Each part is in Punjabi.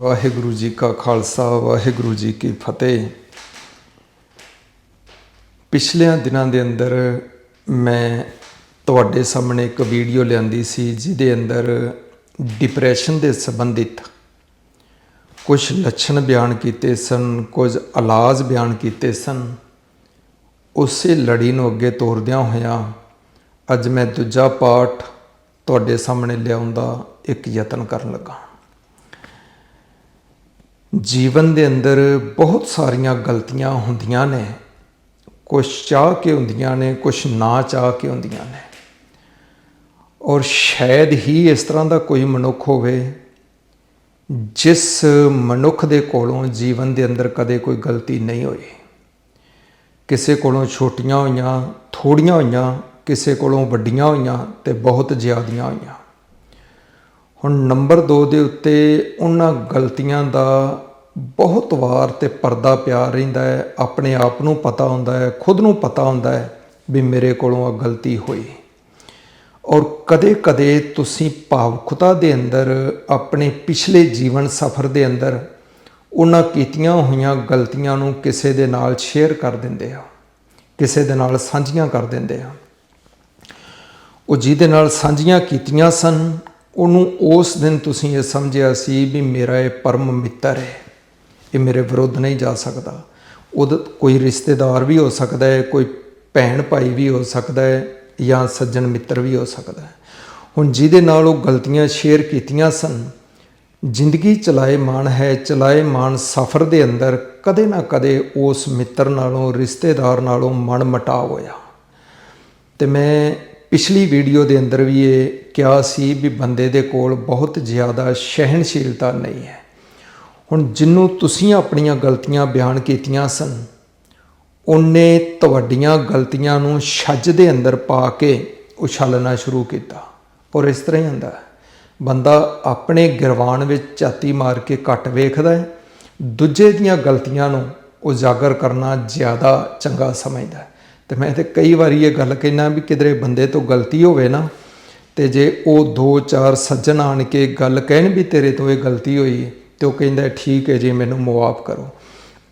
ਵਾਹਿਗੁਰੂ ਜੀ ਕਾ ਖਾਲਸਾ, ਵਾਹਿਗੁਰੂ ਜੀ ਕੀ ਫਤਿਹ। ਪਿਛਲਿਆਂ ਦਿਨਾਂ ਦੇ ਅੰਦਰ ਮੈਂ ਤੁਹਾਡੇ ਸਾਹਮਣੇ ਇੱਕ ਵੀਡੀਓ ਲਿਆਂਦੀ ਸੀ, ਜਿਹਦੇ ਅੰਦਰ ਡਿਪਰੈਸ਼ਨ ਦੇ ਸੰਬੰਧਿਤ ਕੁਝ ਲੱਛਣ ਬਿਆਨ ਕੀਤੇ ਸਨ, ਕੁਝ ਇਲਾਜ ਬਿਆਨ ਕੀਤੇ ਸਨ। ਉਸੇ ਲੜੀ ਨੂੰ ਅੱਗੇ ਤੋਰਦਿਆਂ ਹੋਇਆਂ ਅੱਜ ਮੈਂ ਦੂਜਾ ਪਾਠ ਤੁਹਾਡੇ ਸਾਹਮਣੇ ਲਿਆਉਣ ਦਾ ਇੱਕ ਯਤਨ ਕਰਨ ਲੱਗਾ ਜੀਵਨ ਦੇ ਅੰਦਰ ਬਹੁਤ ਸਾਰੀਆਂ ਗਲਤੀਆਂ ਹੁੰਦੀਆਂ ਨੇ। ਕੁਝ ਚਾਹ ਕੇ ਹੁੰਦੀਆਂ ਨੇ ਕੁਝ ਨਾ ਚਾਹ ਕੇ ਹੁੰਦੀਆਂ ਨੇ। ਔਰ ਸ਼ਾਇਦ ਹੀ ਇਸ ਤਰ੍ਹਾਂ ਦਾ ਕੋਈ ਮਨੁੱਖ ਹੋਵੇ, ਜਿਸ ਮਨੁੱਖ ਦੇ ਕੋਲੋਂ ਜੀਵਨ ਦੇ ਅੰਦਰ ਕਦੇ ਕੋਈ ਗਲਤੀ ਨਹੀਂ ਹੋਈ। ਕਿਸੇ ਕੋਲੋਂ ਛੋਟੀਆਂ ਹੋਈਆਂ, ਥੋੜੀਆਂ ਹੋਈਆਂ, ਕਿਸੇ ਕੋਲੋਂ ਵੱਡੀਆਂ ਹੋਈਆਂ ਤੇ ਬਹੁਤ ਜ਼ਿਆਦੀਆਂ ਹੋਈਆਂ। ਹੁਣ ਨੰਬਰ 2 ਦੇ ਉੱਤੇ ਉਹਨਾਂ ਗਲਤੀਆਂ ਦਾ ਬਹੁਤ ਵਾਰ ਤੇ ਪਰਦਾ ਪਿਆ ਰਹਿੰਦਾ ਹੈ। ਆਪਣੇ ਆਪ ਨੂੰ ਪਤਾ ਹੁੰਦਾ ਹੈ, ਖੁਦ ਨੂੰ ਪਤਾ ਹੁੰਦਾ ਹੈ ਵੀ ਮੇਰੇ ਕੋਲੋਂ ਆ ਗਲਤੀ ਹੋਈ। ਔਰ ਕਦੇ-ਕਦੇ ਤੁਸੀਂ ਭਾਵੁਕਤਾ ਦੇ ਅੰਦਰ, ਆਪਣੇ ਪਿਛਲੇ ਜੀਵਨ ਸਫ਼ਰ ਦੇ ਅੰਦਰ ਉਹਨਾਂ ਕੀਤੀਆਂ ਹੋਈਆਂ ਗਲਤੀਆਂ ਨੂੰ ਕਿਸੇ ਦੇ ਨਾਲ ਸ਼ੇਅਰ ਕਰ ਦਿੰਦੇ ਆ, ਕਿਸੇ ਦੇ ਨਾਲ ਸਾਂਝੀਆਂ ਕਰ ਦਿੰਦੇ ਆ। ਉਹ ਜਿਹਦੇ ਨਾਲ ਸਾਂਝੀਆਂ ਕੀਤੀਆਂ ਸਨ ਉਹਨੂੰ ਉਸ ਦਿਨ ਤੁਸੀਂ ਇਹ ਸਮਝਿਆ ਸੀ ਵੀ ਮੇਰਾ ਇਹ ਪਰਮ ਮਿੱਤਰ ਹੈ। ਇਹ ਮੇਰੇ ਵਿਰੁੱਧ ਨਹੀਂ ਜਾ ਸਕਦਾ। ਉਹਦਾ ਕੋਈ ਰਿਸ਼ਤੇਦਾਰ ਵੀ ਹੋ ਸਕਦਾ ਹੈ, ਕੋਈ ਭੈਣ ਭਾਈ ਵੀ ਹੋ ਸਕਦਾ ਹੈ ਜਾਂ ਸੱਜਣ ਮਿੱਤਰ ਵੀ ਹੋ ਸਕਦਾ ਹੈ। ਹੁਣ ਜਿਹਦੇ ਨਾਲ ਉਹ ਗਲਤੀਆਂ ਸ਼ੇਅਰ ਕੀਤੀਆਂ ਸਨ, ਜ਼ਿੰਦਗੀ ਚਲਾਏ ਮਾਨ ਹੈ, ਚਲਾਏ ਮਾਨ ਸਫ਼ਰ ਦੇ ਅੰਦਰ ਕਦੇ ਨਾ ਕਦੇ ਉਸ ਮਿੱਤਰ ਨਾਲੋਂ, ਰਿਸ਼ਤੇਦਾਰ ਨਾਲੋਂ ਮਨ ਮਟਾਅ ਹੋਇਆ। ਤੇ ਮੈਂ ਪਿਛਲੀ ਵੀਡੀਓ ਦੇ ਅੰਦਰ ਵੀ ਇਹ ਕਿਹਾ ਸੀ ਵੀ ਬੰਦੇ ਦੇ ਕੋਲ ਬਹੁਤ ਜ਼ਿਆਦਾ ਸਹਿਣਸ਼ੀਲਤਾ ਨਹੀਂ ਹੈ। ਹੁਣ ਜਿੰਨੂੰ ਤੁਸੀਂ ਆਪਣੀਆਂ ਗਲਤੀਆਂ ਬਿਆਨ ਕੀਤੀਆਂ ਸਨ, ਉਹਨੇ ਤੁਹਾਡੀਆਂ ਗਲਤੀਆਂ ਨੂੰ ਛੱਜ ਦੇ ਅੰਦਰ ਪਾ ਕੇ ਉਛਾਲਣਾ ਸ਼ੁਰੂ ਕੀਤਾ। ਔਰ ਇਸ ਤਰ੍ਹਾਂ ਹੀ ਹੁੰਦਾ ਬੰਦਾ ਆਪਣੇ ਗਿਰਵਾਨ ਵਿੱਚ ਝਾਤੀ ਮਾਰ ਕੇ ਘੱਟ ਵੇਖਦਾ ਹੈ। ਦੂਜੇ ਦੀਆਂ ਗਲਤੀਆਂ ਨੂੰ ਉਜਾਗਰ ਕਰਨਾ ਜ਼ਿਆਦਾ ਚੰਗਾ ਸਮਝਦਾ ਹੈ। ਤੇ ਮੈਂ ਤੇ ਕਈ ਵਾਰੀ ਇਹ ਗੱਲ ਕਹਿਣਾ ਵੀ ਕਿਧਰੇ ਬੰਦੇ ਤੋਂ ਗਲਤੀ ਹੋਵੇ ਨਾ, ਤੇ ਜੇ ਉਹ ਦੋ ਚਾਰ ਸੱਜਣ ਆਣ ਕੇ ਗੱਲ ਕਹਿਣ ਵੀ ਤੇਰੇ ਤੋਂ ਇਹ ਗਲਤੀ ਹੋਈ ਹੈ ਤੇ ਉਹ ਕਹਿੰਦਾ ਠੀਕ ਹੈ ਜੀ, ਮੈਨੂੰ ਮੁਆਫ ਕਰੋ।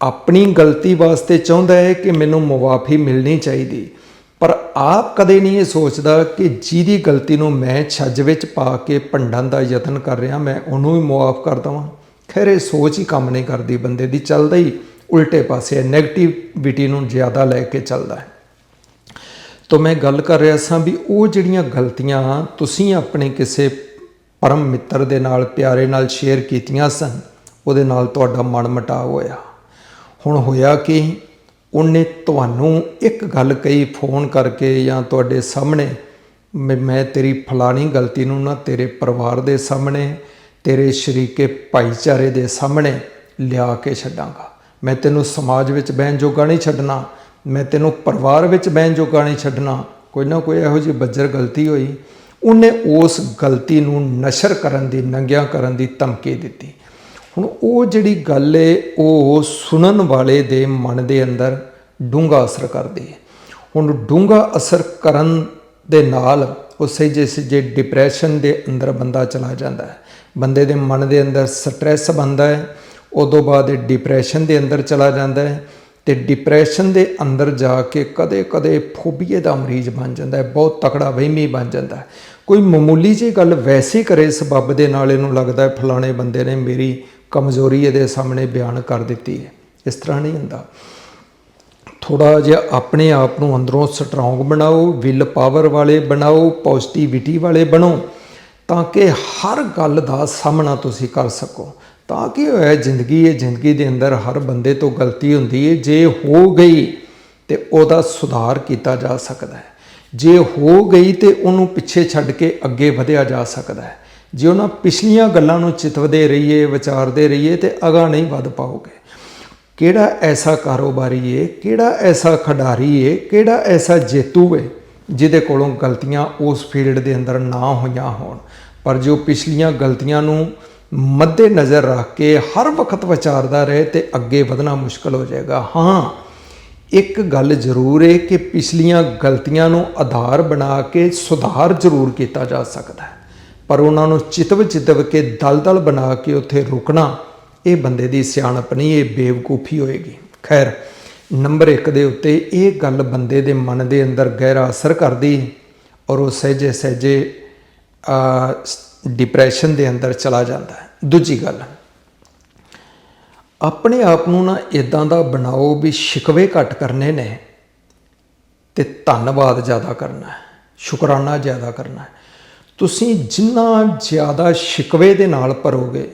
ਆਪਣੀ ਗਲਤੀ ਵਾਸਤੇ ਚਾਹੁੰਦਾ ਹੈ ਕਿ ਮੈਨੂੰ ਮੁਆਫੀ ਮਿਲਣੀ ਚਾਹੀਦੀ, ਪਰ ਆਪ ਕਦੇ ਨਹੀਂ ਇਹ ਸੋਚਦਾ ਕਿ ਜਿਹਦੀ ਗਲਤੀ ਨੂੰ ਮੈਂ ਛੱਜ ਵਿੱਚ ਪਾ ਕੇ ਭੰਡਣ ਦਾ ਯਤਨ ਕਰ ਰਿਹਾ, ਮੈਂ ਉਹਨੂੰ ਵੀ ਮੁਆਫ ਕਰ ਦਵਾਂ। ਖੈਰ, ਇਹ ਸੋਚ ਹੀ ਕੰਮ ਨਹੀਂ ਕਰਦੀ, ਬੰਦੇ ਦੀ ਚੱਲਦਾ ਹੀ ਉਲਟੇ ਪਾਸੇ ਨੈਗੇਟਿਵਿਟੀ ਨੂੰ ਜ਼ਿਆਦਾ ਲੈ ਕੇ ਚੱਲਦਾ ਹੈ। ਤਾਂ ਮੈਂ ਗੱਲ ਕਰ ਰਿਹਾ ਸਾਂ ਵੀ ਉਹ ਜਿਹੜੀਆਂ ਗਲਤੀਆਂ ਤੁਸੀਂ ਆਪਣੇ ਕਿਸੇ ਪਰਮ ਮਿੱਤਰ ਦੇ ਨਾਲ, ਪਿਆਰੇ ਨਾਲ ਸ਼ੇਅਰ ਕੀਤੀਆਂ ਸਨ, ਉਹਦੇ ਨਾਲ ਤੁਹਾਡਾ ਮਨ ਮਟਾਵ ਹੋਇਆ। ਹੁਣ ਹੋਇਆ ਕਿ, ਉਹਨੇ ਤੁਹਾਨੂੰ ਇੱਕ ਗੱਲ ਕਹੀ ਫੋਨ ਕਰਕੇ ਜਾਂ ਤੁਹਾਡੇ ਸਾਹਮਣੇ ਮੈਂ ਮੈਂ ਤੇਰੀ ਫਲਾਣੀ ਗਲਤੀ ਨੂੰ ਨਾ ਤੇਰੇ ਪਰਿਵਾਰ ਦੇ ਸਾਹਮਣੇ, ਤੇਰੇ ਸ਼ਰੀਕੇ ਭਾਈਚਾਰੇ ਦੇ ਸਾਹਮਣੇ ਲਿਆ ਕੇ ਛੱਡਾਂਗਾ। ਮੈਂ ਤੈਨੂੰ ਸਮਾਜ ਵਿੱਚ ਬਹਿਣ ਜੋਗਾ ਨਹੀਂ ਛੱਡਣਾ। ਮੈਂ ਤੈਨੂੰ ਪਰਿਵਾਰ ਵਿੱਚ ਬਹਿਣ ਜੋਗਾ ਨਹੀਂ ਛੱਡਣਾ। ਕੋਈ ਨਾ ਕੋਈ ਇਹੋ ਜਿਹੀ ਬੱਜਰ ਗਲਤੀ ਹੋਈ। ਉਹਨੇ ਉਸ ਗਲਤੀ ਨੂੰ ਨਸ਼ਰ ਕਰਨ ਦੀ, ਨੰਗਿਆ ਕਰਨ ਦੀ ਧਮਕੀ ਦਿੱਤੀ। ਹੁਣ ਉਹ ਜਿਹੜੀ ਗੱਲ ਏ, ਉਹ ਸੁਣਨ ਵਾਲੇ ਦੇ ਮਨ ਦੇ ਅੰਦਰ ਡੂੰਘਾ ਅਸਰ ਕਰਦੀ ਹੈ ਹੁਣ ਡੂੰਘਾ ਅਸਰ ਕਰਨ ਦੇ ਨਾਲ ਉਸੇ ਜਿਸ ਜੇ ਡਿਪਰੈਸ਼ਨ ਦੇ ਅੰਦਰ ਬੰਦਾ ਚਲਾ ਜਾਂਦਾ ਹੈ। ਬੰਦੇ ਦੇ ਮਨ ਦੇ ਅੰਦਰ ਸਟ੍ਰੈਸ ਬਣਦਾ ਹੈ। ਉਦੋਂ ਬਾਅਦ ਇਹ ਡਿਪਰੈਸ਼ਨ ਦੇ ਅੰਦਰ ਚਲਾ ਜਾਂਦਾ ਹੈ। ਤੇ ਡਿਪਰੈਸ਼ਨ ਦੇ ਅੰਦਰ ਜਾ ਕੇ ਕਦੇ-ਕਦੇ ਫੋਬੀਏ ਦਾ ਮਰੀਜ਼ ਬਣ ਜਾਂਦਾ ਹੈ, ਬਹੁਤ ਤਕੜਾ ਵਹਿਮੀ ਬਣ ਜਾਂਦਾ ਹੈ। ਕੋਈ ਮਾਮੂਲੀ ਜਿਹੀ ਗੱਲ ਵੈਸੇ ਕਰੇ ਸਬਬ ਦੇ ਨਾਲ, ਇਹਨੂੰ ਲੱਗਦਾ ਹੈ ਫਲਾਣੇ ਬੰਦੇ ਨੇ ਮੇਰੀ ਕਮਜ਼ੋਰੀ ਇਹਦੇ ਸਾਹਮਣੇ ਬਿਆਨ ਕਰ ਦਿੱਤੀ ਹੈ। ਇਸ ਤਰ੍ਹਾਂ ਨਹੀਂ ਹੁੰਦਾ। ਥੋੜਾ ਜਿਹਾ ਆਪਣੇ ਆਪ ਨੂੰ ਅੰਦਰੋਂ ਸਟਰੋਂਗ ਬਣਾਓ ਵਿਲ ਪਾਵਰ ਵਾਲੇ ਬਣਾਓ ਪੋਜ਼ਿਟਿਵਿਟੀ ਵਾਲੇ ਬਣੋ, ਤਾਂ ਕਿ ਹਰ ਗੱਲ ਦਾ ਸਾਹਮਣਾ ਤੁਸੀਂ ਕਰ ਸਕੋ। ਤਾਂ ਕਿ ਹੋਇਆ? ਜ਼ਿੰਦਗੀ ਹੈ ਜ਼ਿੰਦਗੀ ਦੇ ਅੰਦਰ ਹਰ ਬੰਦੇ ਤੋਂ ਗਲਤੀ ਹੁੰਦੀ ਹੈ ਜੇ ਹੋ ਗਈ ਤੇ ਉਹਦਾ ਸੁਧਾਰ ਕੀਤਾ ਜਾ ਸਕਦਾ ਹੈ। ਜੇ ਹੋ ਗਈ ਤੇ ਉਹਨੂੰ ਪਿੱਛੇ ਛੱਡ ਕੇ ਅੱਗੇ ਵਧਿਆ ਜਾ ਸਕਦਾ ਹੈ। ਜੇ ਉਹਨਾਂ ਪਿਛਲੀਆਂ ਗੱਲਾਂ ਨੂੰ ਚਿਤਵਦੇ ਰਹੀਏ, ਵਿਚਾਰਦੇ ਰਹੀਏ ਤੇ ਅਗਾ ਨਹੀਂ ਵੱਧ ਪਾਓਗੇ। ਕਿਹੜਾ ਐਸਾ ਕਾਰੋਬਾਰੀ ਏ? ਕਿਹੜਾ ਐਸਾ ਖਿਡਾਰੀ ਏ? ਕਿਹੜਾ ਐਸਾ ਜੇਤੂ ਏ ਜਿਹਦੇ ਕੋਲੋਂ ਗਲਤੀਆਂ ਉਸ ਫੀਲਡ ਦੇ ਅੰਦਰ ਨਾ ਹੋਈਆਂ ਹੋਣ? ਪਰ ਜੋ ਪਿਛਲੀਆਂ ਗਲਤੀਆਂ ਨੂੰ ਮੱਦੇ ਨਜ਼ਰ ਰੱਖ ਕੇ ਹਰ ਵਕਤ ਵਿਚਾਰਦਾ ਰਹੇ ਤੇ ਅੱਗੇ ਵਧਣਾ ਮੁਸ਼ਕਲ ਹੋ ਜਾਏਗਾ। ਹਾਂ, ਇੱਕ ਗੱਲ ਜ਼ਰੂਰ ਹੈ ਕਿ ਪਿਛਲੀਆਂ ਗਲਤੀਆਂ ਨੂੰ ਆਧਾਰ ਬਣਾ ਕੇ ਸੁਧਾਰ ਜ਼ਰੂਰ ਕੀਤਾ ਜਾ ਸਕਦਾ ਹੈ। ਪਰ ਉਹਨਾਂ ਨੂੰ ਚਿਤਵ ਚਿਤਵ ਕੇ ਦਲਦਲ ਬਣਾ ਕੇ ਉੱਥੇ ਰੁਕਣਾ, ਇਹ ਬੰਦੇ ਦੀ ਸਿਆਣਪ ਨਹੀਂ, ਇਹ ਬੇਵਕੂਫੀ ਹੋਏਗੀ। ਖੈਰ, ਨੰਬਰ 1 ਦੇ ਉੱਤੇ ਇਹ ਗੱਲ ਬੰਦੇ ਦੇ ਮਨ ਦੇ ਅੰਦਰ ਗਹਿਰਾ ਅਸਰ ਕਰਦੀ ਔਰ ਉਹ ਸਹਿਜੇ ਸਹਿਜੇ ਡਿਪਰੈਸ਼ਨ ਦੇ ਅੰਦਰ ਚਲਾ ਜਾਂਦਾ ਹੈ। ਦੂਜੀ ਗੱਲ, ਆਪਣੇ ਆਪ ਨੂੰ ਨਾ ਇਦਾਂ ਦਾ ਬਣਾਓ ਵੀ ਸ਼ਿਕਵੇ ਘੱਟ ਕਰਨੇ ਨੇ ਤੇ ਧੰਨਵਾਦ ਜ਼ਿਆਦਾ ਕਰਨਾ ਹੈ, ਸ਼ੁਕਰਾਨਾ ਜ਼ਿਆਦਾ ਕਰਨਾ ਹੈ। ਤੁਸੀਂ ਜਿੰਨਾ ਜ਼ਿਆਦਾ ਸ਼ਿਕਵੇ ਦੇ ਨਾਲ ਭਰੋਗੇ,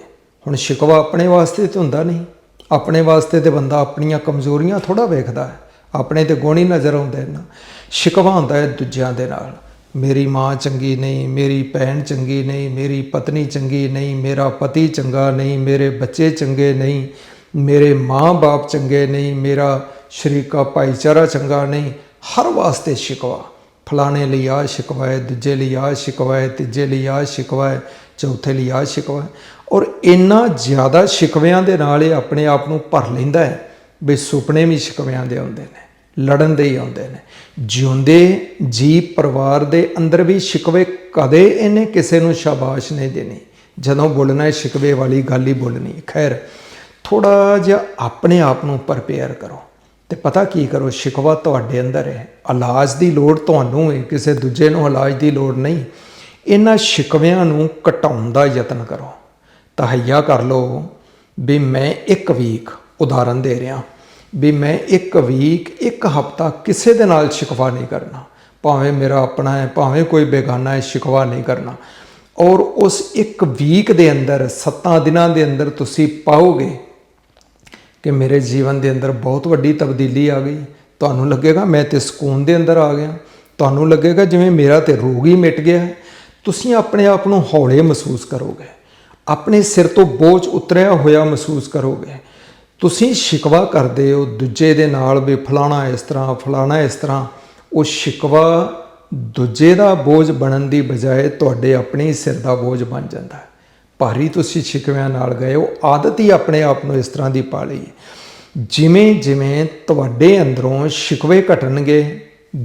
ਹੁਣ ਸ਼ਿਕਵਾ ਆਪਣੇ ਵਾਸਤੇ ਤੇ ਹੁੰਦਾ ਨਹੀਂ। ਆਪਣੇ ਵਾਸਤੇ ਤੇ ਬੰਦਾ ਆਪਣੀਆਂ ਕਮਜ਼ੋਰੀਆਂ ਥੋੜਾ ਵੇਖਦਾ ਹੈ, ਆਪਣੇ ਤੇ ਗੁਣ ਨਜ਼ਰ ਆਉਂਦੇ ਨਾ। ਸ਼ਿਕਵਾ ਹੁੰਦਾ ਹੈ ਦੂਜਿਆਂ ਦੇ ਨਾਲ। ਮੇਰੀ ਮਾਂ ਚੰਗੀ ਨਹੀਂ, ਮੇਰੀ ਭੈਣ ਚੰਗੀ ਨਹੀਂ, ਮੇਰੀ ਪਤਨੀ ਚੰਗੀ ਨਹੀਂ, ਮੇਰਾ ਪਤੀ ਚੰਗਾ ਨਹੀਂ, ਮੇਰੇ ਬੱਚੇ ਚੰਗੇ ਨਹੀਂ, ਮੇਰੇ ਮਾਂ-ਬਾਪ ਚੰਗੇ ਨਹੀਂ, ਮੇਰਾ ਸ਼ਰੀਕਾ ਭਾਈਚਾਰਾ ਚੰਗਾ ਨਹੀਂ। ਹਰ ਵਾਸਤੇ ਸ਼ਿਕਵਾ। ਫਲਾਣੇ ਲਈ ਆ ਸ਼ਿਕਵਾ ਹੈ ਦੂਜੇ ਲਈ ਆ ਸ਼ਿਕਵਾ ਹੈ ਤੀਜੇ ਲਈ ਆ ਸ਼ਿਕਵਾ ਹੈ ਚੌਥੇ ਲਈ ਆ ਸ਼ਿਕਵਾ। ਹੈ ਔਰ ਇੰਨਾ ਜ਼ਿਆਦਾ ਸ਼ਿਕਵਿਆਂ ਦੇ ਨਾਲ ਇਹ ਆਪਣੇ ਆਪ ਨੂੰ ਭਰ ਲੈਂਦਾ ਹੈ ਵੀ ਸੁਪਨੇ ਵੀ ਸ਼ਿਕਵਿਆਂ ਦੇ ਆਉਂਦੇ ਨੇ। ਲੜਨ ਦੇ ਹੀ ਆਉਂਦੇ ਨੇ। ਜਿਉਂਦੇ ਜੀ ਪਰਿਵਾਰ ਦੇ ਅੰਦਰ ਵੀ ਸ਼ਿਕਵੇ ਕਦੇ ਇਹਨੇ ਕਿਸੇ ਨੂੰ ਸ਼ਾਬਾਸ਼ ਨਹੀਂ ਦੇਣੀ। ਜਦੋਂ ਬੋਲਣਾ ਹੈ, ਸ਼ਿਕਵੇ ਵਾਲੀ ਗੱਲ ਹੀ ਬੋਲਣੀ ਖੈਰ ਥੋੜਾ ਜਿਹਾ ਆਪਣੇ ਆਪ ਨੂੰ ਪ੍ਰਪੇਅਰ ਕਰੋ ਤੇ ਪਤਾ ਕੀ ਕਰੋ, ਸ਼ਿਕਵਾ ਤੁਹਾਡੇ ਅੰਦਰ ਹੈ। ਇਲਾਜ ਦੀ ਲੋੜ ਤੁਹਾਨੂੰ ਹੈ, ਕਿਸੇ ਦੂਜੇ ਨੂੰ ਇਲਾਜ ਦੀ ਲੋੜ ਨਹੀਂ। ਇਹਨਾਂ ਸ਼ਿਕਵਿਆਂ ਨੂੰ ਘਟਾਉਣ ਦਾ ਯਤਨ ਕਰੋ। ਤਹਈਆ ਕਰ ਲਓ ਵੀ ਮੈਂ ਇੱਕ ਵੀਕ ਉਦਾਹਰਨ ਦੇ ਰਿਹਾ। ਵੀ ਮੈਂ ਇੱਕ ਵੀਕ ਇੱਕ ਹਫਤਾ ਕਿਸੇ ਦੇ ਨਾਲ ਸ਼ਿਕਵਾ ਨਹੀਂ ਕਰਨਾ। ਭਾਵੇਂ ਮੇਰਾ ਆਪਣਾ ਹੈ, ਭਾਵੇਂ ਕੋਈ ਬੇਗਾਨਾ ਹੈ, ਸ਼ਿਕਵਾ ਨਹੀਂ ਕਰਨਾ। ਔਰ ਉਸ ਇੱਕ ਵੀਕ ਦੇ ਅੰਦਰ 7 ਦਿਨਾਂ ਦੇ ਅੰਦਰ ਤੁਸੀਂ ਪਾਓਗੇ ਕਿ ਮੇਰੇ ਜੀਵਨ ਦੇ ਅੰਦਰ ਬਹੁਤ ਵੱਡੀ ਤਬਦੀਲੀ ਆ ਗਈ। ਤੁਹਾਨੂੰ ਲੱਗੇਗਾ ਮੈਂ ਤੇ ਸਕੂਨ ਦੇ ਅੰਦਰ ਆ ਗਿਆ। ਤੁਹਾਨੂੰ ਲੱਗੇਗਾ ਜਿਵੇਂ ਮੇਰਾ ਤੇ ਰੋਗ ਹੀ ਮਿਟ ਗਿਆ ਤੁਸੀਂ ਆਪਣੇ ਆਪ ਨੂੰ ਹੌਲੇ ਮਹਿਸੂਸ ਕਰੋਗੇ। ਆਪਣੇ ਸਿਰ ਤੋਂ ਬੋਝ ਉਤਰਿਆ ਹੋਇਆ ਮਹਿਸੂਸ ਕਰੋਗੇ। ਤੁਸੀਂ ਸ਼ਿਕਵਾ ਕਰਦੇ ਹੋ, ਦੂਜੇ ਦੇ ਨਾਲ ਵੀ ਫਲਾਣਾ ਇਸ ਤਰ੍ਹਾਂ, ਫਲਾਣਾ ਇਸ ਤਰ੍ਹਾਂ, ਉਹ ਸ਼ਿਕਵਾ ਦੂਜੇ ਦਾ ਬੋਝ ਬਣਨ ਦੀ ਬਜਾਏ ਤੁਹਾਡੇ ਆਪਣੇ ਸਿਰ ਦਾ ਬੋਝ ਬਣ ਜਾਂਦਾ ਹੈ। ਭਾਰੀ ਤੁਸੀਂ ਸ਼ਿਕਵਿਆਂ ਨਾਲ ਗਏ ਹੋ, ਆਦਤ ਹੀ ਆਪਣੇ ਆਪ ਨੂੰ ਇਸ ਤਰ੍ਹਾਂ ਦੀ ਪਾ ਲਈ ਜਿਵੇਂ ਜਿਵੇਂ ਤੁਹਾਡੇ ਅੰਦਰੋਂ ਸ਼ਿਕਵੇ ਘਟਣਗੇ,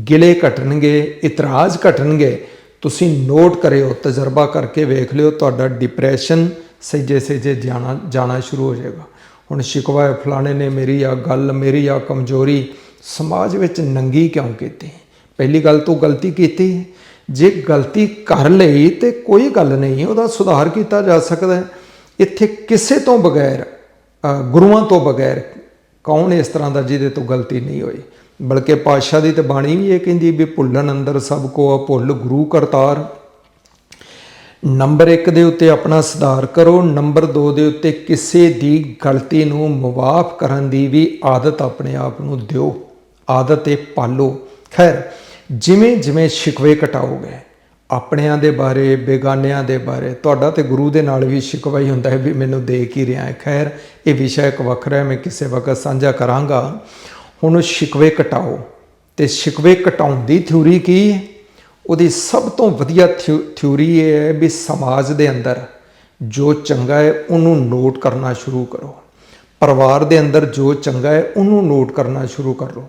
ਗਿਲੇ ਘਟਣਗੇ, ਇਤਰਾਜ਼ ਘਟਣਗੇ, ਤੁਸੀਂ ਨੋਟ ਕਰਿਓ, ਤਜਰਬਾ ਕਰਕੇ ਵੇਖ ਲਿਓ, ਤੁਹਾਡਾ ਡਿਪਰੈਸ਼ਨ ਸਹਿਜੇ ਸਹਿਜੇ ਜਾਣਾ ਜਾਣਾ ਸ਼ੁਰੂ ਹੋ ਜਾਏਗਾ। ਹੁਣ ਸ਼ਿਕਵਾ ਹੈ, ਫਲਾਣੇ ਨੇ ਮੇਰੀ ਆ ਗੱਲ ਮੇਰੀ ਆ ਕਮਜ਼ੋਰੀ ਸਮਾਜ ਵਿੱਚ ਨੰਗੀ ਕਿਉਂ ਕੀਤੀ? ਪਹਿਲੀ ਗੱਲ ਤੋਂ ਗਲਤੀ ਕੀਤੀ ਜੇ ਗਲਤੀ ਕਰ ਲਈ ਤੇ ਕੋਈ ਗੱਲ ਨਹੀਂ ਉਹਦਾ ਸੁਧਾਰ ਕੀਤਾ ਜਾ ਸਕਦਾ ਹੈ। ਇੱਥੇ ਕਿਸੇ ਤੋਂ ਬਗੈਰ ਗੁਰੂਆਂ ਤੋਂ ਬਗੈਰ ਕੌਣ ਇਸ ਤਰ੍ਹਾਂ ਦਾ ਜਿਹਦੇ ਤੋਂ ਗਲਤੀ ਨਹੀਂ ਹੋਈ? ਬਲਕਿ ਪਾਤਸ਼ਾਹ ਦੀ ਤੇ ਬਾਣੀ ਵੀ ਇਹ ਕਹਿੰਦੀ ਵੀ ਭੁੱਲਣ ਅੰਦਰ ਸਭ ਕੋ ਆ ਭੁੱਲ ਗੁਰੂ ਕਰਤਾਰ। ਨੰਬਰ 1 ਦੇ ਉੱਤੇ ਆਪਣਾ ਸੁਧਾਰ ਕਰੋ, ਨੰਬਰ 2 ਦੇ ਉੱਤੇ ਕਿਸੇ ਦੀ ਗਲਤੀ ਨੂੰ ਮੁਆਫ ਕਰਨ ਦੀ ਵੀ ਆਦਤ ਆਪਣੇ ਆਪ ਨੂੰ ਦਿਓ। ਆਦਤ ਇਹ ਪਾਲੋ। ਖੈਰ, ਜਿਵੇਂ ਜਿਵੇਂ ਸ਼ਿਕਵੇ ਘਟਾਓਗੇ, ਆਪਣਿਆਂ ਦੇ ਬਾਰੇ, ਬੇਗਾਨਿਆਂ ਦੇ ਬਾਰੇ, ਤੁਹਾਡਾ ਤੇ ਗੁਰੂ ਦੇ ਨਾਲ ਵੀ ਸ਼ਿਕਵਾ ਹੀ ਹੁੰਦਾ ਹੈ ਵੀ ਮੈਨੂੰ ਦੇ ਕੀ ਰਿਹਾ ਹੈ। ਖੈਰ, ਇਹ ਵਿਸ਼ਾ ਇੱਕ ਵੱਖਰਾ ਹੈ, ਮੈਂ ਕਿਸੇ ਵਕਤ ਸਾਂਝਾ ਕਰਾਂਗਾ। ਹੁਣ ਉਹ ਸ਼ਿਕਵੇ ਘਟਾਓ। ਤੇ ਸ਼ਿਕਵੇ ਘਟਾਉਣ ਦੀ ਥਿਊਰੀ ਕੀ ਹੈ? ਉਹਦੀ ਸਭ ਤੋਂ ਵਧੀਆ ਥਿਊ- ਥਿਊਰੀ ਇਹ ਹੈ ਵੀ ਸਮਾਜ ਦੇ ਅੰਦਰ ਜੋ ਚੰਗਾ ਹੈ ਉਹਨੂੰ ਨੋਟ ਕਰਨਾ ਸ਼ੁਰੂ ਕਰੋ। ਪਰਿਵਾਰ ਦੇ ਅੰਦਰ ਜੋ ਚੰਗਾ ਹੈ ਉਹਨੂੰ ਨੋਟ ਕਰਨਾ ਸ਼ੁਰੂ ਕਰ ਲਓ।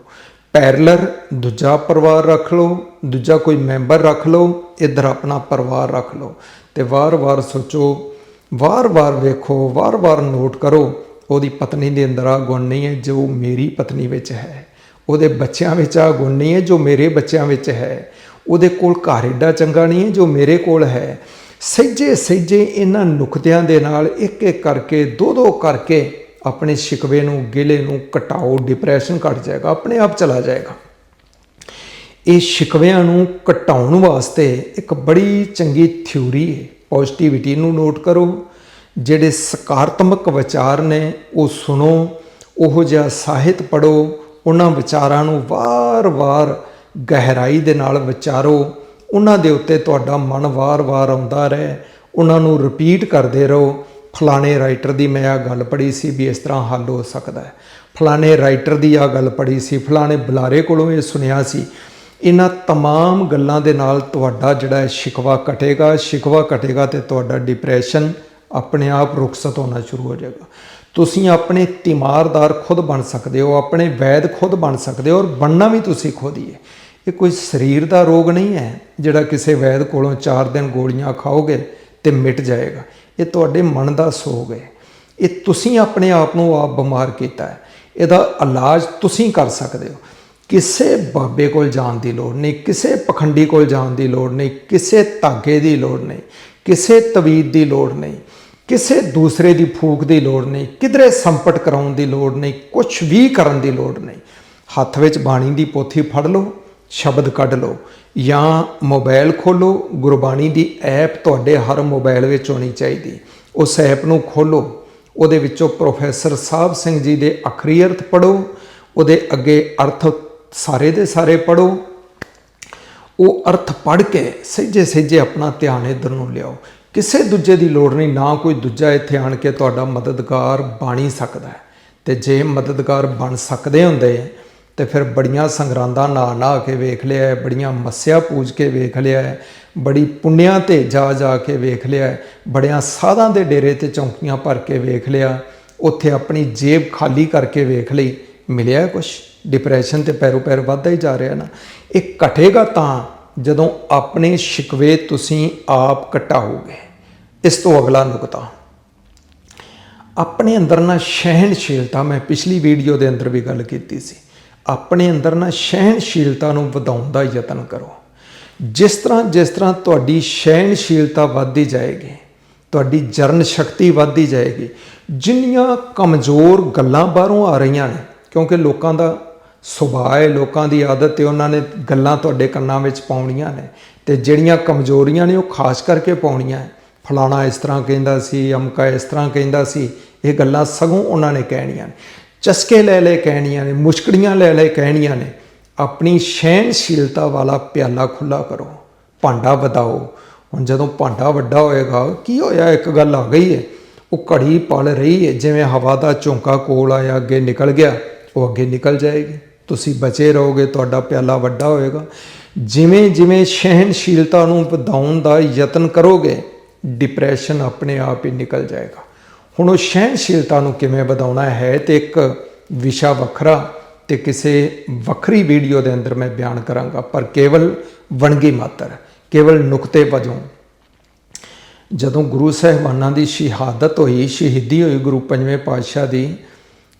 ਪੈਰਲਰ ਦੂਜਾ ਪਰਿਵਾਰ ਰੱਖ ਲਓ, ਦੂਜਾ ਕੋਈ ਮੈਂਬਰ ਰੱਖ ਲਓ, ਇੱਧਰ ਆਪਣਾ ਪਰਿਵਾਰ ਰੱਖ ਲਓ। ਤੇ ਵਾਰ-ਵਾਰ ਸੋਚੋ, ਵਾਰ-ਵਾਰ ਵੇਖੋ, ਵਾਰ-ਵਾਰ ਨੋਟ ਕਰੋ, ਉਹਦੀ ਪਤਨੀ ਦੇ ਅੰਦਰ ਆ ਗੁਣ ਨਹੀਂ ਹੈ ਜੋ ਮੇਰੀ ਪਤਨੀ ਵਿੱਚ ਹੈ। ਉਹਦੇ ਬੱਚਿਆਂ ਵਿੱਚ ਆ ਗੁਣ ਨਹੀਂ ਹੈ ਜੋ ਮੇਰੇ ਬੱਚਿਆਂ ਵਿੱਚ ਹੈ। ਉਹਦੇ ਕੋਲ ਘਰ ਏਡਾ ਚੰਗਾ ਨਹੀਂ ਹੈ, ਜੋ ਮੇਰੇ ਕੋਲ ਹੈ। ਸਹਿਜੇ ਸਹਿਜੇ ਇਹਨਾਂ ਨੁਕਤਿਆਂ ਦੇ ਨਾਲ ਇੱਕ ਇੱਕ ਕਰਕੇ, ਦੋ ਦੋ ਕਰਕੇ ਆਪਣੇ ਸ਼ਿਕਵੇ ਨੂੰ, ਗਿਲੇ ਨੂੰ ਘਟਾਓ ਡਿਪਰੈਸ਼ਨ ਘਟ ਜਾਏਗਾ, ਆਪਣੇ ਆਪ ਚਲਾ ਜਾਏਗਾ। ਇਹ ਸ਼ਿਕਵਿਆਂ ਨੂੰ ਘਟਾਉਣ ਵਾਸਤੇ ਇੱਕ ਬੜੀ ਚੰਗੀ ਥਿਊਰੀ ਹੈ। ਪੋਜ਼ਿਟਿਵਿਟੀ ਨੂੰ ਨੋਟ ਕਰੋ। ਜਿਹੜੇ ਸਕਾਰਾਤਮਕ ਵਿਚਾਰ ਨੇ, ਉਹ ਸੁਣੋ। ਉਹੋ ਜਿਹਾ ਸਾਹਿਤ ਪੜੋ ਉਹਨਾਂ ਵਿਚਾਰਾਂ ਨੂੰ ਵਾਰ-ਵਾਰ ਗਹਿਰਾਈ ਦੇ ਨਾਲ ਵਿਚਾਰੋ ਉਹਨਾਂ ਦੇ ਉੱਤੇ ਤੁਹਾਡਾ ਮਨ ਵਾਰ-ਵਾਰ ਆਉਂਦਾ ਰਹੇ ਉਹਨਾਂ ਨੂੰ ਰਿਪੀਟ ਕਰਦੇ ਰਹੋ ਫਲਾਣੇ ਰਾਈਟਰ ਦੀ ਮੈਂ ਆ ਗੱਲ ਪੜ੍ਹੀ ਸੀ ਵੀ ਇਸ ਤਰ੍ਹਾਂ ਹੱਲ ਹੋ ਸਕਦਾ ਹੈ ਫਲਾਣੇ ਰਾਈਟਰ ਦੀ ਆ ਗੱਲ ਪੜ੍ਹੀ ਸੀ ਫਲਾਣੇ ਬੁਲਾਰੇ ਕੋਲੋਂ ਇਹ ਸੁਣਿਆ ਸੀ ਇਹਨਾਂ तमाम ਗੱਲਾਂ ਦੇ ਨਾਲ ਤੁਹਾਡਾ ਜਿਹੜਾ ਹੈ ਸ਼ਿਕਵਾ ਘਟੇਗਾ ਸ਼ਿਕਵਾ ਘਟੇਗਾ ਤੇ ਤੁਹਾਡਾ ਡਿਪਰੈਸ਼ਨ ਆਪਣੇ ਆਪ ਰੁਖਸਤ ਹੋਣਾ ਸ਼ੁਰੂ ਹੋ ਜਾਏਗਾ ਤੁਸੀਂ ਆਪਣੇ ਤਿਮਾਰਦਾਰ ਖੁਦ ਬਣ ਸਕਦੇ ਹੋ ਆਪਣੇ ਵੈਦ ਖੁਦ ਬਣ ਸਕਦੇ ਹੋ ਔਰ ਬਣਨਾ ਵੀ ਤੁਸੀਂ ਖੁਦ ਹੀ ਹੈ ਇਹ ਕੋਈ ਸਰੀਰ ਦਾ ਰੋਗ ਨਹੀਂ ਹੈ ਜਿਹੜਾ ਕਿਸੇ ਵੈਦ ਕੋਲੋਂ 4 ਦਿਨ ਗੋਲੀਆਂ ਖਾਓਗੇ ਤੇ ਮਿਟ ਜਾਏਗਾ। ਇਹ ਤੁਹਾਡੇ ਮਨ ਦਾ ਸੋਗ ਹੈ। ਇਹ ਤੁਸੀਂ ਆਪਣੇ ਆਪ ਨੂੰ ਆਪ ਬਿਮਾਰ ਕੀਤਾ ਹੈ। ਇਹਦਾ ਇਲਾਜ ਤੁਸੀਂ ਕਰ ਸਕਦੇ ਹੋ। ਕਿਸੇ ਬਾਬੇ ਕੋਲ ਜਾਣ ਦੀ ਲੋੜ ਨਹੀਂ, ਕਿਸੇ ਪਖੰਡੀ ਕੋਲ ਜਾਣ ਦੀ ਲੋੜ ਨਹੀਂ, ਕਿਸੇ ਧਾਗੇ ਦੀ ਲੋੜ ਨਹੀਂ, ਕਿਸੇ ਤਵੀਤ ਦੀ ਲੋੜ ਨਹੀਂ, ਕਿਸੇ ਦੂਸਰੇ ਦੀ ਫੂਕ ਦੀ ਲੋੜ ਨਹੀਂ, ਕਿਧਰੇ ਸੰਪਟ ਕਰਾਉਣ ਦੀ ਲੋੜ ਨਹੀਂ ਕੁਝ ਵੀ ਕਰਨ ਦੀ ਲੋੜ ਨਹੀਂ। ਹੱਥ ਵਿੱਚ ਬਾਣੀ ਦੀ ਪੋਥੀ ਫੜ ਲਓ। ਸ਼ਬਦ ਕੱਢ ਲਓ ਜਾਂ ਮੋਬਾਈਲ ਖੋਲੋ ਗੁਰਬਾਣੀ ਦੀ ਐਪ ਤੁਹਾਡੇ ਹਰ ਮੋਬਾਈਲ ਵਿੱਚ ਹੋਣੀ ਚਾਹੀਦੀ। ਉਸ ਐਪ ਨੂੰ ਖੋਲੋ ਉਹਦੇ ਵਿੱਚੋਂ ਪ੍ਰੋਫੈਸਰ ਸਾਹਿਬ ਸਿੰਘ ਜੀ ਦੇ ਅਖਰੀ ਅਰਥ ਪੜੋ ਉਹਦੇ ਅੱਗੇ ਅਰਥ ਸਾਰੇ ਦੇ ਸਾਰੇ ਪੜੋ ਉਹ ਅਰਥ ਪੜ੍ਹ ਕੇ ਸਹਿਜੇ ਸਹਿਜੇ ਆਪਣਾ ਧਿਆਨ ਇਧਰ ਨੂੰ ਲਿਆਓ। ਕਿਸੇ ਦੂਜੇ ਦੀ ਲੋੜ ਨਹੀਂ, ਨਾ ਕੋਈ ਦੂਜਾ ਇੱਥੇ ਆਣ ਕੇ ਤੁਹਾਡਾ ਮਦਦਗਾਰ ਬਣ ਹੀ ਸਕਦਾ ਹੈ। ਤੇ ਜੇ ਮਦਦਗਾਰ ਬਣ ਸਕਦੇ ਹੁੰਦੇ ਤੇ ਫਿਰ ਬੜੀਆਂ ਸੰਗਰਾਂਦਾਂ ਨਾ ਨਾ ਕੇ ਵੇਖ ਲਿਆ ਹੈ, ਬੜੀਆਂ ਮੱਸਿਆ ਪੂਜ ਕੇ ਵੇਖ ਲਿਆ ਹੈ, ਬੜੀ ਪੁੰਨਿਆਂ ਤੇ ਜਾ ਜਾ ਕੇ ਵੇਖ ਲਿਆ ਹੈ, ਬੜਿਆਂ ਸਾਧਾਂ ਦੇ ਡੇਰੇ ਤੇ ਚੌਂਕੀਆਂ ਭਰ ਕੇ ਵੇਖ ਲਿਆ ਉੱਥੇ ਆਪਣੀ ਜੇਬ ਖਾਲੀ ਕਰਕੇ ਵੇਖ ਲਈ ਮਿਲਿਆ ਕੁਛ? ਡਿਪਰੈਸ਼ਨ ਤੇ ਪੈਰੋ ਪੈਰ ਵੱਧਦਾ ਹੀ ਜਾ ਰਿਹਾ ਨਾ। ਇਹ ਘਟੇਗਾ ਤਾਂ ਜਦੋਂ ਆਪਣੇ ਸ਼ਿਕਵੇ ਤੁਸੀਂ ਆਪ ਘਟਾਓਗੇ ਇਸ ਤੋਂ ਅਗਲਾ ਨੁਕਤਾ। ਆਪਣੇ ਅੰਦਰ ਨਾ ਸਹਿਣਸ਼ੀਲਤਾ ਮੈਂ ਪਿਛਲੀ ਵੀਡੀਓ ਦੇ ਅੰਦਰ ਵੀ ਗੱਲ ਕੀਤੀ ਸੀ। ਆਪਣੇ ਅੰਦਰ ਨਾ ਸਹਿਣਸ਼ੀਲਤਾ ਨੂੰ ਵਧਾਉਣ ਦਾ ਯਤਨ ਕਰੋ। ਜਿਸ ਤਰ੍ਹਾਂ ਜਿਸ ਤਰ੍ਹਾਂ ਤੁਹਾਡੀ ਸਹਿਣਸ਼ੀਲਤਾ ਵੱਧਦੀ ਜਾਏਗੀ, ਤੁਹਾਡੀ ਜਰਨ ਸ਼ਕਤੀ ਵੱਧਦੀ ਜਾਏਗੀ, ਜਿੰਨੀਆਂ ਕਮਜ਼ੋਰ ਗੱਲਾਂ ਬਾਹਰੋਂ ਆ ਰਹੀਆਂ ਨੇ, ਕਿਉਂਕਿ ਲੋਕਾਂ ਦਾ ਸੁਭਾਅ ਹੈ, ਲੋਕਾਂ ਦੀ ਆਦਤ ਹੈ, ਉਹਨਾਂ ਨੇ ਗੱਲਾਂ ਤੁਹਾਡੇ ਕੰਨਾਂ ਵਿੱਚ ਪਾਉਣੀਆਂ ਨੇ, ਤੇ ਜਿਹੜੀਆਂ ਕਮਜ਼ੋਰੀਆਂ ਨੇ ਉਹ ਖਾਸ ਕਰਕੇ ਪਾਉਣੀਆਂ ਫਲਾਣਾ ਇਸ ਤਰ੍ਹਾਂ ਕਹਿੰਦਾ ਸੀ, ਅਮਕਾ ਇਸ ਤਰ੍ਹਾਂ ਕਹਿੰਦਾ ਸੀ, ਇਹ ਗੱਲਾਂ ਸਗੋਂ ਉਹਨਾਂ ਨੇ ਕਹਿਣੀਆਂ ਨੇ। ਚਸਕੇ ਲੈ ਲੈ ਕਹਿਣੀਆਂ ਨੇ, ਮੁਸ਼ਕੜੀਆਂ ਲੈ ਲੈ ਕਹਿਣੀਆਂ ਨੇ, ਆਪਣੀ ਸਹਿਣਸ਼ੀਲਤਾ ਵਾਲਾ ਪਿਆਲਾ ਖੁੱਲਾ ਕਰੋ, ਭਾਂਡਾ ਵਧਾਓ। ਹੁਣ ਜਦੋਂ ਭਾਂਡਾ ਵੱਡਾ ਹੋਏਗਾ, ਕੀ ਹੋਇਆ? ਇੱਕ ਗੱਲ ਆ ਗਈ ਹੈ ਉਹ ਘੜੀ ਪਲ ਰਹੀ ਹੈ ਜਿਵੇਂ ਹਵਾ ਦਾ ਝੋਂਕਾ ਕੋਲ ਆਇਆ, ਅੱਗੇ ਨਿਕਲ ਗਿਆ, ਉਹ ਅੱਗੇ ਨਿਕਲ ਜਾਏਗੀ। ਤੁਸੀਂ ਬਚੇ ਰਹੋਗੇ, ਤੁਹਾਡਾ ਪਿਆਲਾ ਵੱਡਾ ਹੋਏਗਾ। ਜਿਵੇਂ ਜਿਵੇਂ ਸਹਿਣਸ਼ੀਲਤਾ ਨੂੰ ਵਧਾਉਣ ਦਾ ਯਤਨ ਕਰੋਗੇ ਡਿਪਰੈਸ਼ਨ ਆਪਣੇ ਆਪ ਹੀ ਨਿਕਲ ਜਾਏਗਾ। ਹੁਣ ਉਹ ਸਹਿਣਸ਼ੀਲਤਾ ਨੂੰ ਕਿਵੇਂ ਵਧਾਉਣਾ ਹੈ ਤੇ ਇੱਕ ਵਿਸ਼ਾ ਵੱਖਰਾ ਤੇ ਕਿਸੇ ਵੱਖਰੀ ਵੀਡੀਓ ਦੇ ਅੰਦਰ ਮੈਂ ਬਿਆਨ ਕਰਾਂਗਾ, ਪਰ ਕੇਵਲ ਵਣਗੀ ਮਾਤਰ, ਕੇਵਲ ਨੁਕਤੇ ਵਜੋਂ। ਜਦੋਂ ਗੁਰੂ ਸਾਹਿਬਾਨਾਂ ਦੀ ਸ਼ਹਾਦਤ ਹੋਈ, ਸ਼ਹੀਦੀ ਹੋਈ ਗੁਰੂ ਪੰਜਵੇਂ ਪਾਤਸ਼ਾਹ ਦੀ,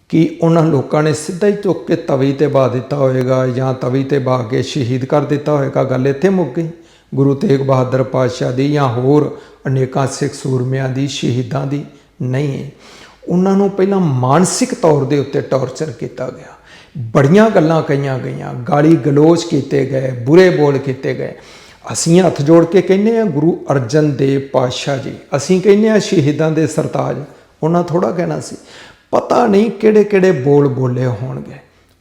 ਕਿ ਉਹਨਾਂ ਲੋਕਾਂ ਨੇ ਸਿੱਧਾ ਹੀ ਚੁੱਕ ਕੇ ਤਵੀ ਤੇ ਬਾ ਦਿੱਤਾ ਹੋਵੇਗਾ ਜਾਂ ਤਵੀ ਤੇ ਬਾ ਕੇ ਸ਼ਹੀਦ ਕਰ ਦਿੱਤਾ ਹੋਵੇਗਾ ਗੱਲ ਇੱਥੇ ਮੁੱਕ ਗਈ। ਗੁਰੂ ਤੇਗ ਬਹਾਦਰ ਪਾਤਸ਼ਾਹ ਦੀ ਜਾਂ ਹੋਰ ਅਨੇਕਾਂ ਸਿੱਖ ਸੂਰਮਿਆਂ ਦੀ, ਸ਼ਹੀਦਾਂ ਦੀ। ਨਹੀਂ ਹੈ। ਉਹਨਾਂ ਨੂੰ ਪਹਿਲਾਂ ਮਾਨਸਿਕ ਤੌਰ ਦੇ ਉੱਤੇ ਟੌਰਚਰ ਕੀਤਾ ਗਿਆ। ਬੜੀਆਂ ਗੱਲਾਂ ਕਹੀਆਂ ਗਈਆਂ। ਗਾਲੀ ਗਲੋਚ ਕੀਤੇ ਗਏ, ਬੁਰੇ ਬੋਲ ਕੀਤੇ ਗਏ। ਅਸੀਂ ਹੱਥ ਜੋੜ ਕੇ ਕਹਿੰਦੇ ਆ ਗੁਰੂ ਅਰਜਨ ਦੇਵ ਪਾਤਸ਼ਾਹ ਜੀ, ਅਸੀਂ ਕਹਿੰਦੇ ਆ ਸ਼ਹੀਦਾਂ ਦੇ ਸਰਤਾਜ, ਉਹਨਾਂ ਥੋੜਾ ਕਹਿਣਾ ਸੀ। ਪਤਾ ਨਹੀਂ ਕਿਹੜੇ ਕਿਹੜੇ ਬੋਲ ਬੋਲੇ ਹੋਣਗੇ।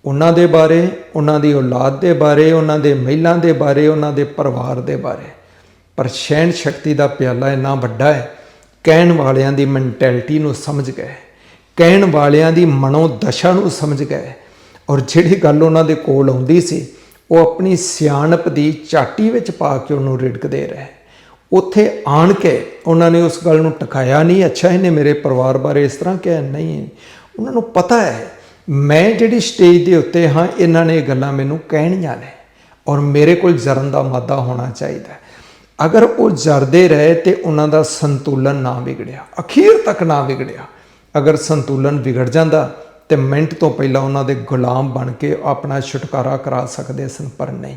ਉਹਨਾਂ ਦੇ ਬਾਰੇ, ਉਹਨਾਂ ਦੀ ਔਲਾਦ ਦੇ ਬਾਰੇ, ਉਹਨਾਂ ਦੇ ਮਹਿਲਾਂ ਦੇ ਬਾਰੇ, ਉਹਨਾਂ ਦੇ ਪਰਿਵਾਰ ਦੇ ਬਾਰੇ। ਪਰ ਸਹਿਣ ਸ਼ਕਤੀ ਦਾ ਪਿਆਲਾ ਇੰਨਾ ਵੱਡਾ ਹੈ ਕਹਿਣ ਵਾਲਿਆਂ ਦੀ ਮੈਂਟੈਲਿਟੀ ਨੂੰ ਸਮਝ ਗਏ। ਕਹਿਣ ਵਾਲਿਆਂ ਦੀ ਮਨੋਦਸ਼ਾ ਨੂੰ ਸਮਝ ਗਏ। ਔਰ ਜਿਹੜੀ ਗੱਲ ਉਹਨਾਂ ਦੇ ਕੋਲ ਆਉਂਦੀ ਸੀ, ਉਹ ਆਪਣੀ ਸਿਆਣਪ ਦੀ ਚਾਟੀ ਵਿੱਚ ਪਾ ਕੇ ਉਹਨੂੰ ਰਿੜਕਦੇ ਰਹੇ। ਉੱਥੇ ਆਣ ਕੇ ਉਹਨਾਂ ਨੇ ਉਸ ਗੱਲ ਨੂੰ ਟਕਾਇਆ ਨਹੀਂ, ਅੱਛਾ, ਇਹਨੇ ਮੇਰੇ ਪਰਿਵਾਰ ਬਾਰੇ ਇਸ ਤਰ੍ਹਾਂ ਕਿਹਾ? ਨਹੀਂ। ਉਹਨਾਂ ਨੂੰ ਪਤਾ ਹੈ, ਮੈਂ ਜਿਹੜੀ ਸਟੇਜ ਦੇ ਉੱਤੇ ਹਾਂ, ਇਹਨਾਂ ਨੇ ਇਹ ਗੱਲਾਂ ਮੈਨੂੰ ਕਹਿਣੀਆਂ ਨੇ। ਔਰ ਮੇਰੇ ਕੋਲ ਜਰਨ ਦਾ ਮਾਦਾ ਹੋਣਾ ਚਾਹੀਦਾ ਅਗਰ ਉਹ ਜਰਦੇ ਰਹੇ ਤੇ ਉਹਨਾਂ ਦਾ ਸੰਤੁਲਨ ਨਾ ਵਿਗੜਿਆ, ਅਖੀਰ ਤੱਕ ਨਾ ਵਿਗੜਿਆ, ਅਗਰ ਸੰਤੁਲਨ ਵਿਗੜ ਜਾਂਦਾ ਤੇ ਮਿੰਟ ਤੋਂ ਪਹਿਲਾਂ ਉਹਨਾਂ ਦੇ ਗੁਲਾਮ ਬਣ ਕੇ ਆਪਣਾ ਛੁਟਕਾਰਾ ਕਰਾ ਸਕਦੇ ਸਨ, ਪਰ ਨਹੀਂ।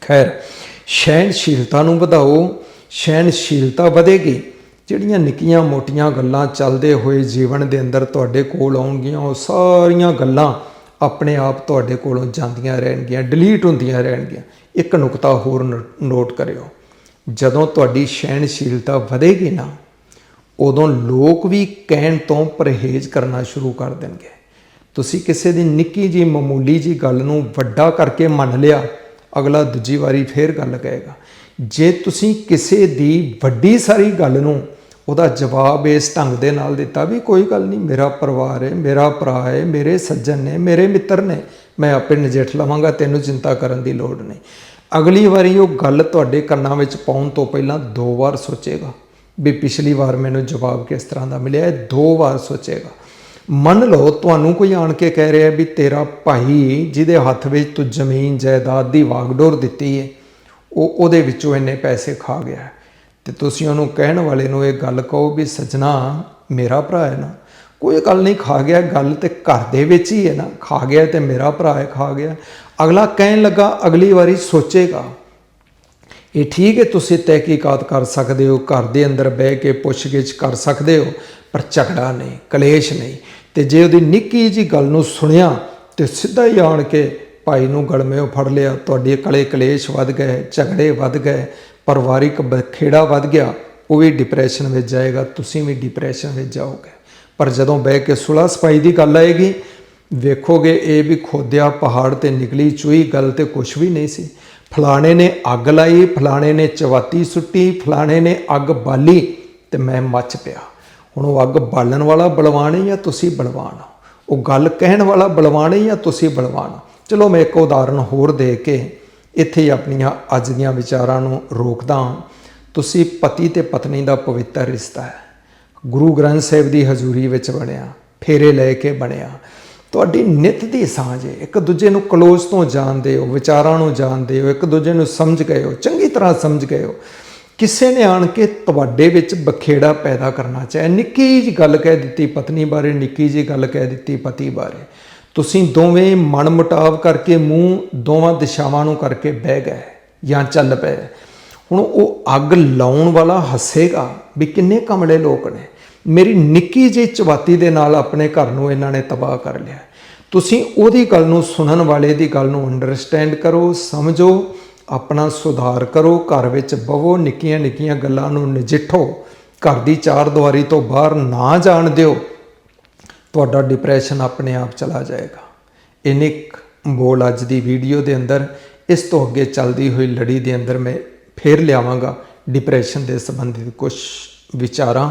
ਖੈਰ, ਸਹਿਣਸ਼ੀਲਤਾ ਨੂੰ ਵਧਾਓ, ਸਹਿਣਸ਼ੀਲਤਾ ਵਧੇਗੀ। ਜਿਹੜੀਆਂ ਨਿੱਕੀਆਂ ਮੋਟੀਆਂ ਗੱਲਾਂ ਚੱਲਦੇ ਹੋਏ ਜੀਵਨ ਦੇ ਅੰਦਰ ਤੁਹਾਡੇ ਕੋਲ ਆਉਣਗੀਆਂ, ਉਹ ਸਾਰੀਆਂ ਗੱਲਾਂ ਆਪਣੇ ਆਪ ਤੁਹਾਡੇ ਕੋਲੋਂ ਜਾਂਦੀਆਂ ਰਹਿਣਗੀਆਂ, ਡਿਲੀਟ ਹੁੰਦੀਆਂ ਰਹਿਣਗੀਆਂ। ਇੱਕ ਨੁਕਤਾ ਹੋਰ ਨ- ਨੋਟ ਕਰਿਓ। ਜਦੋਂ ਤੁਹਾਡੀ ਸਹਿਣਸ਼ੀਲਤਾ ਵਧੇਗੀ ਨਾ, ਉਦੋਂ ਲੋਕ ਵੀ ਕਹਿਣ ਤੋਂ ਪਰਹੇਜ਼ ਕਰਨਾ ਸ਼ੁਰੂ ਕਰ ਦੇਣਗੇ। ਤੁਸੀਂ ਕਿਸੇ ਦੀ ਨਿੱਕੀ ਜੀ ਮਾਮੂਲੀ ਜੀ ਗੱਲ ਨੂੰ ਵੱਡਾ ਕਰਕੇ ਮੰਨ ਲਿਆ, ਅਗਲਾ ਦੂਜੀ ਵਾਰੀ ਫੇਰ ਗੱਲ ਕਹੇਗਾ। ਜੇ ਤੁਸੀਂ ਕਿਸੇ ਦੀ ਵੱਡੀ ਸਾਰੀ ਗੱਲ ਨੂੰ ਉਹਦਾ ਜਵਾਬ ਇਸ ਢੰਗ ਦੇ ਨਾਲ ਦਿੱਤਾ ਵੀ ਕੋਈ ਗੱਲ ਨਹੀਂ, ਮੇਰਾ ਪਰਿਵਾਰ ਹੈ, ਮੇਰਾ ਭਰਾ ਹੈ, ਮੇਰੇ ਸੱਜਣ ਨੇ, ਮੇਰੇ ਮਿੱਤਰ ਨੇ, ਮੈਂ ਆਪੇ ਨਜਿੱਠ ਲਵਾਂਗਾ, ਤੈਨੂੰ ਚਿੰਤਾ ਕਰਨ ਦੀ ਲੋੜ ਨਹੀਂ। ਅਗਲੀ ਵਾਰੀ ਉਹ ਗੱਲ ਤੁਹਾਡੇ ਕੰਨਾਂ ਵਿੱਚ ਪਾਉਣ ਤੋਂ ਪਹਿਲਾਂ ਦੋ ਵਾਰ ਸੋਚੇਗਾ ਵੀ ਪਿਛਲੀ ਵਾਰ ਮੈਨੂੰ ਜਵਾਬ ਕਿਸ ਤਰ੍ਹਾਂ ਦਾ ਮਿਲਿਆ, ਇਹ ਦੋ ਵਾਰ ਸੋਚੇਗਾ ਮੰਨ ਲਓ ਤੁਹਾਨੂੰ ਕੋਈ ਆਣ ਕੇ ਕਹਿ ਰਿਹਾ ਵੀ ਤੇਰਾ ਭਾਈ ਜਿਹਦੇ ਹੱਥ ਵਿੱਚ ਤੂੰ ਜ਼ਮੀਨ, ਜਾਇਦਾਦ ਦੀ ਵਾਗਡੋਰ ਦਿੱਤੀ ਹੈ ਉਹ ਉਹਦੇ ਵਿੱਚੋਂ ਇੰਨੇ ਪੈਸੇ ਖਾ ਗਿਆ ਹੈ। ਤੇ ਤੁਸੀਂ ਉਹਨੂੰ ਕਹਿਣ ਵਾਲੇ ਨੂੰ ਇਹ ਗੱਲ ਕਹੋ ਵੀ ਸਜਣਾ, ਮੇਰਾ ਭਰਾ ਹੈ ਨਾ ਕੋਈ ਗੱਲ ਨਹੀਂ, ਖਾ ਗਿਆ, ਗੱਲ ਤੇ ਘਰ ਦੇ ਵਿੱਚ ਹੀ ਹੈ ਨਾ। ਖਾ ਗਿਆ ਤੇ ਮੇਰਾ ਭਰਾ ਹੈ, ਖਾ ਗਿਆ। ਅਗਲਾ ਕਹਿਣ ਲੱਗਾ, ਅਗਲੀ ਵਾਰੀ ਸੋਚੇਗਾ। ਇਹ ਠੀਕ ਹੈ, ਤੁਸੀਂ ਤਹਿਕੀਕਾਤ ਕਰ ਸਕਦੇ ਹੋ, ਘਰ ਦੇ ਅੰਦਰ ਬਹਿ ਕੇ ਪੁੱਛਗਿੱਛ ਕਰ ਸਕਦੇ ਹੋ, ਪਰ ਝਗੜਾ ਨਹੀਂ, ਕਲੇਸ਼ ਨਹੀਂ। ਤੇ ਜੇ ਉਹਦੀ ਨਿੱਕੀ ਜੀ ਗੱਲ ਨੂੰ ਸੁਣਿਆ ਤੇ ਸਿੱਧਾ ਹੀ ਆਣ ਕੇ ਭਾਈ ਨੂੰ ਗਲਮੇੋਂ ਫੜ ਲਿਆ, ਤੁਹਾਡੇ ਕਲੇ ਕਲੇਸ਼ ਵੱਧ ਗਏ, ਝਗੜੇ ਵੱਧ ਗਏ, ਪਰਿਵਾਰਿਕ ਬਖੇੜਾ ਵੱਧ ਗਿਆ, ਉਹ ਵੀ ਡਿਪਰੈਸ਼ਨ ਵਿੱਚ ਜਾਏਗਾ, ਤੁਸੀਂ ਵੀ ਡਿਪਰੈਸ਼ਨ ਵਿੱਚ ਜਾਓਗੇ। ਪਰ ਜਦੋਂ ਬਹਿ ਕੇ ਸੁਲਾ ਸਪਾਈ ਦੀ ਗੱਲ ਆਏਗੀ, ਵੇਖੋਗੇ ਇਹ ਵੀ ਖੋਦਿਆ ਪਹਾੜ ਤੇ ਨਿਕਲੀ ਚੂਈ ਗੱਲ ਤੇ ਕੁਝ ਵੀ ਨਹੀਂ ਸੀ। ਫਲਾਣੇ ਨੇ ਅੱਗ ਲਾਈ, ਫਲਾਣੇ ਨੇ ਚਵਾਤੀ ਸੁੱਟੀ, ਫਲਾਣੇ ਨੇ ਅੱਗ ਬਾਲੀ ਤੇ ਮੈਂ ਮੱਚ ਪਿਆ। ਹੁਣ ਉਹ ਅੱਗ ਬਾਲਣ ਵਾਲਾ ਬਲਵਾਨ ਹੈ ਜਾਂ ਤੁਸੀਂ ਬਲਵਾਨ ਹੋ। ਉਹ ਗੱਲ ਕਹਿਣ ਵਾਲਾ ਬਲਵਾਨ ਹੈ ਜਾਂ ਤੁਸੀਂ ਬਲਵਾਨ ਹੋ। ਚਲੋ ਮੈਂ ਇੱਕ ਉਦਾਹਰਨ ਹੋਰ ਦੇ ਕੇ ਇੱਥੇ ਆਪਣੀਆਂ ਅੱਜ ਦੀਆਂ ਵਿਚਾਰਾਂ ਨੂੰ ਰੋਕਦਾ ਹਾਂ। ਤੁਸੀਂ ਪਤੀ ਤੇ ਪਤਨੀ ਦਾ ਪਵਿੱਤਰ ਰਿਸ਼ਤਾ ਹੈ। ਗੁਰੂ ਗ੍ਰੰਥ ਸਾਹਿਬ ਦੀ ਹਜ਼ੂਰੀ ਵਿੱਚ ਬਣਿਆ, ਫੇਰੇ ਲੈ ਕੇ ਬਣਿਆ। ਤੁਹਾਡੀ ਨਿਤ ਦੀ ਸਾਂਝ ਹੈ ਇੱਕ ਦੂਜੇ ਨੂੰ ਕਲੋਜ਼ ਤੋਂ ਜਾਣਦੇ ਹੋ, ਵਿਚਾਰਾਂ ਨੂੰ ਜਾਣਦੇ ਹੋ, ਇੱਕ ਦੂਜੇ ਨੂੰ ਸਮਝ ਗਏ ਹੋ, ਚੰਗੀ ਤਰ੍ਹਾਂ ਸਮਝ ਗਏ ਹੋ। ਕਿਸੇ ਨੇ ਆਣ ਕੇ ਤੁਹਾਡੇ ਵਿੱਚ ਬਖੇੜਾ ਪੈਦਾ ਕਰਨਾ ਚਾਹੇ ਨਿੱਕੀ ਜੀ ਗੱਲ ਕਹਿ ਦਿੱਤੀ ਪਤਨੀ ਬਾਰੇ, ਨਿੱਕੀ ਜੀ ਗੱਲ ਕਹਿ ਦਿੱਤੀ ਪਤੀ ਬਾਰੇ। ਤੁਸੀਂ ਦੋਵੇਂ ਮਨਮੁਟਾਵ ਕਰਕੇ, ਮੂੰਹ ਦੋਵਾਂ ਦਿਸ਼ਾਵਾਂ ਨੂੰ ਕਰਕੇ ਬਹਿ ਗਏ ਜਾਂ ਚੱਲ ਪਏ। ਹੁਣ ਉਹ ਅੱਗ ਲਾਉਣ ਵਾਲਾ ਹੱਸੇਗਾ ਵੀ ਕਿੰਨੇ ਕਮਲੇ ਲੋਕ ਨੇ। ਮੇਰੀ ਨਿੱਕੀ ਜਿਹੀ ਚਵਾਤੀ ਦੇ ਨਾਲ ਆਪਣੇ ਘਰ ਨੂੰ ਇਹਨਾਂ ਨੇ ਤਬਾਹ ਕਰ ਲਿਆ। ਤੁਸੀਂ ਉਹਦੀ ਗੱਲ ਨੂੰ ਸੁਣਨ ਵਾਲੇ ਦੀ ਗੱਲ ਨੂੰ ਅੰਡਰਸਟੈਂਡ ਕਰੋ, ਸਮਝੋ, ਆਪਣਾ ਸੁਧਾਰ ਕਰੋ, ਘਰ ਵਿੱਚ ਬਵੋ, ਨਿੱਕੀਆਂ ਨਿੱਕੀਆਂ ਗੱਲਾਂ ਨੂੰ ਨਜਿੱਠੋ, ਘਰ ਦੀ ਚਾਰ ਦੀਵਾਰੀ ਤੋਂ ਬਾਹਰ ਨਾ ਜਾਣ ਦਿਓ, ਤੁਹਾਡਾ ਡਿਪਰੈਸ਼ਨ ਆਪਣੇ ਆਪ ਚਲਾ ਜਾਏਗਾ। ਇੰਨੇ ਬੋਲ ਅੱਜ ਦੀ ਵੀਡੀਓ ਦੇ ਅੰਦਰ, ਇਸ ਤੋਂ ਅੱਗੇ ਚੱਲਦੀ ਹੋਈ ਲੜੀ ਦੇ ਅੰਦਰ ਮੈਂ ਫੇਰ ਲਿਆਵਾਂਗਾ ਡਿਪਰੈਸ਼ਨ ਦੇ ਸੰਬੰਧਿਤ ਕੁਝ ਵਿਚਾਰਾਂ।